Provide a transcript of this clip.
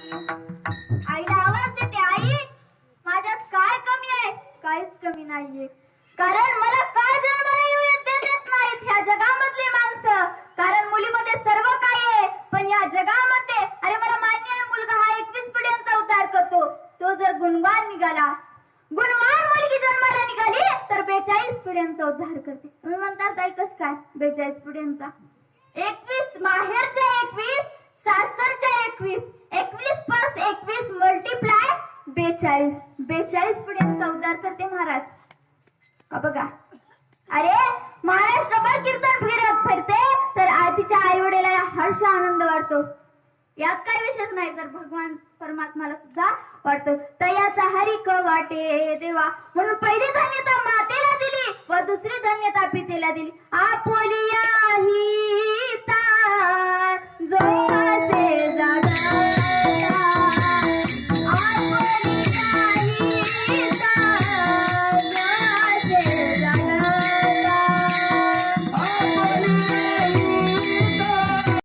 आईला आवाज देते आई! माझ्यात काय कमी आहे? काहीच कमी नाहीये. कारण मला काय जन्माला येऊ नाहीत ह्या जगामधली माणसं. कारण मुलीमध्ये सर्व काही आहे पण या जगामध्ये अरे मला मान्य आहे मुलगा हा एकवीस पिढ्यांचा उद्धार करतो. तो जर गुणवान निघाला गुणवान मुलगी जन्माला निघाली तर बेचाळीस पिढ्यांचा उद्धार करते. तुम्ही म्हणतात ताई कस काय? बेचाळीस पिढ्यांचा. एकवीस माहेरच्या एकवीस सासरच्या एकवीस एकवीस प्लस एकवीस मल्टिप्लाय बेचाळीस बेचाळीस पुढे चौदार करते महाराज. का बघा? अरे महाराष्ट्रभर कीर्तन फिरत फिरते तर आ- तिच्या आई वडिलाला हर्ष आनंद वाटतो. यात काही विशेष नाही तर भगवान परमात्माला सुद्धा वाटतो. तयाचा हरी क वाटे देवा म्हणून पहिली धन्यता मातेला दिली व दुसरी धन्यता पितेला दिली. आपोलिया